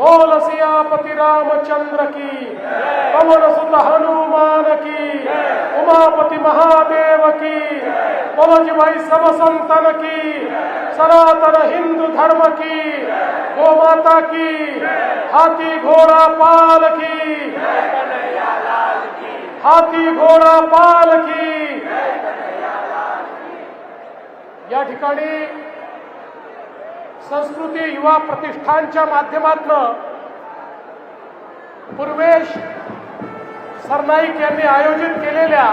बोल सियापति रामचंद्र की। पवन सुत हनुमान की। उमापति महादेव की। बोलो भाई सब संतन की। सनातन हिंदू धर्म की। गो माता की। हाथी घोड़ा पाल की। हाथी घोडा पाल की। या ठिकाणी संस्कृती युवा प्रतिष्ठानच्या माध्यमातून पूर्वेश सरनाईक यांनी आयोजित केलेल्या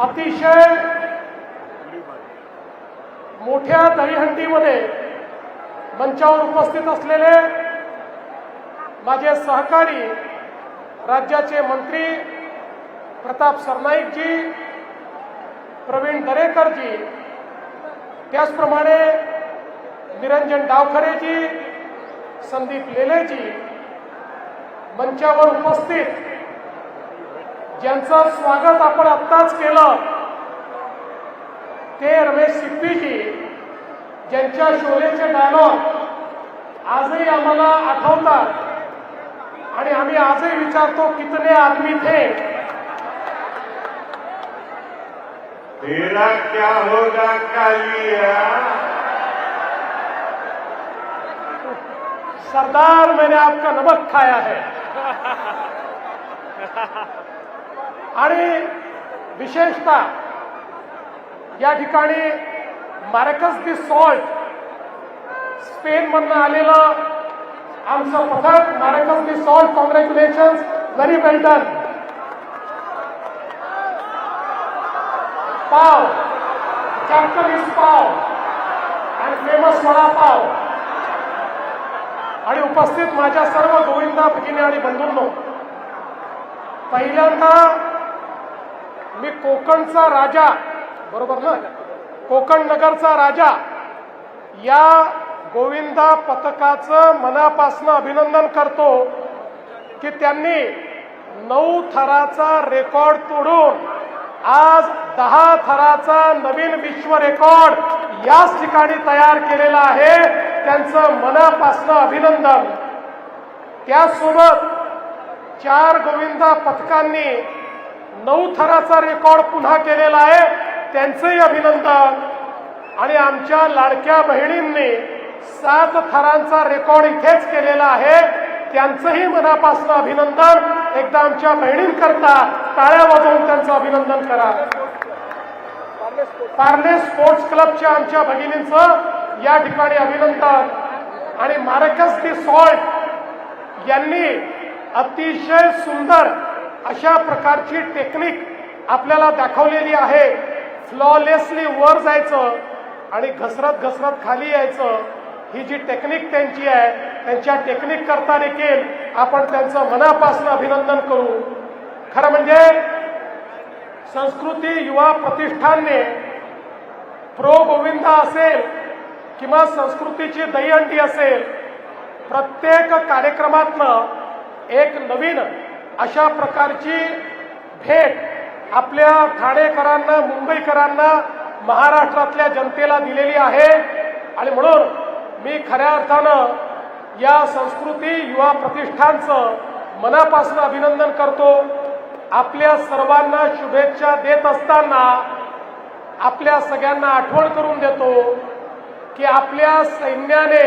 अतिशय मोठ्या दहीहंडीमध्ये मंचावर उपस्थित असलेले माझे सहकारी राज्याचे मंत्री प्रताप सरनाईकजी प्रवीण दरेकरजी त्याचप्रमाणे निरंजन डावखरेजी संदीप लेलेजी मंचावर उपस्थित ज्यांचं स्वागत आपण आत्ताच केलं ते रमेश सिप्पीजी ज्यांच्या शोलेचे डायलॉग आजही आम्हाला आठवतात. आणि आम्ही आजही विचारतो कितने आदमी थे? तेरा क्या होगा कालिया। सरदार मैंने आपका नमक खाया है। आणि विशेषतः या ठिकाणी मार्कस दी सॉल्ट स्पेन मधनं आलेलं आमचं पथक मार्कस दी salt congratulation very well done पाव कॅप्टन इज पाव आणि फेमस वडापाव आणि उपस्थित माझ्या सर्व गोविंदा भगिनी आणि बंधूंनो पहिल्यांदा मी कोकणचा राजा बरोबर ना? कोकण नगरचा राजा या गोविंदा पथकाचं मनापासनं अभिनंदन करतो की त्यांनी नऊ थराचा रेकॉर्ड तोडून आज दहा थराचा नवीन विश्व रेकॉर्ड याच ठिकाणी तयार केलेला आहे. त्यांचं मनापासनं अभिनंदन. त्यासोबत चार गोविंदा पथकांनी नऊ थराचा रेकॉर्ड पुन्हा केलेला आहे. त्यांचंही अभिनंदन. आणि आमच्या लाडक्या बहिणींनी सात थरांचा रेकॉर्ड इथेच केलेला आहे. त्यांचंही मनापासनं अभिनंदन. एकदा आमच्या बहिणींकरता टाळ्या वाजवून त्यांचं अभिनंदन करा. पार्ले स्पोर्ट्स क्लबच्या आमच्या भगिनींचं या ठिकाणी अभिनंदन. आणि मार्कस दी सॉल्ट यांनी अतिशय सुंदर अशा प्रकारची टेक्निक आपल्याला दाखवलेली आहे. फ्लॉलेसली वर जायचं आणि घसरत घसरत खाली यायचं. ही जी टेक्निक त्यांची आहे त्यांच्या टेक्निक करता देखील आपण त्यांचं मनापासून अभिनंदन करू. खरं म्हणजे संस्कृती युवा प्रतिष्ठानने प्रो गोविंदा असेल किंवा संस्कृतीची दहीहंडी असेल प्रत्येक कार्यक्रमातनं एक नवीन अशा प्रकारची भेट आपल्या ठाणेकरांना मुंबईकरांना महाराष्ट्रातल्या जनतेला दिलेली आहे. आणि म्हणून मी खऱ्या अर्थानं या संस्कृती युवा प्रतिष्ठानचं मनापासून अभिनंदन करतो. आपल्या सर्वांना शुभेच्छा देत असताना आपल्या सगळ्यांना आठवण करून देतो की आपल्या सैन्याने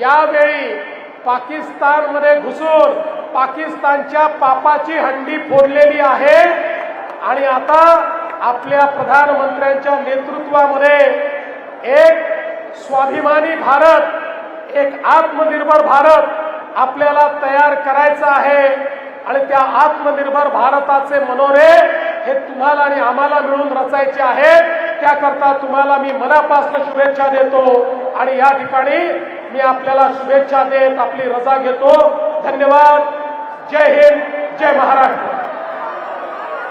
यावेळी पाकिस्तानमध्ये घुसून पाकिस्तानच्या पापाची हंडी फोडलेली आहे आणि आता आपल्या प्रधानमंत्र्यांच्या नेतृत्वामध्ये एक स्वाभिमानी भारत एक आत्मनिर्भर भारत आपल्याला तयार करायचा आहे. आणि त्या आत्मनिर्भर भारताचे मनोरे हे तुम्हाला आणि आम्हाला मिळून रचायचे आहेत. त्याकरता तुम्हाला मी मनापासून शुभेच्छा देतो. आणि या ठिकाणी मी आपल्याला शुभेच्छा देत आपली रजा घेतो. धन्यवाद. जय हिंद. जय महाराष्ट्र.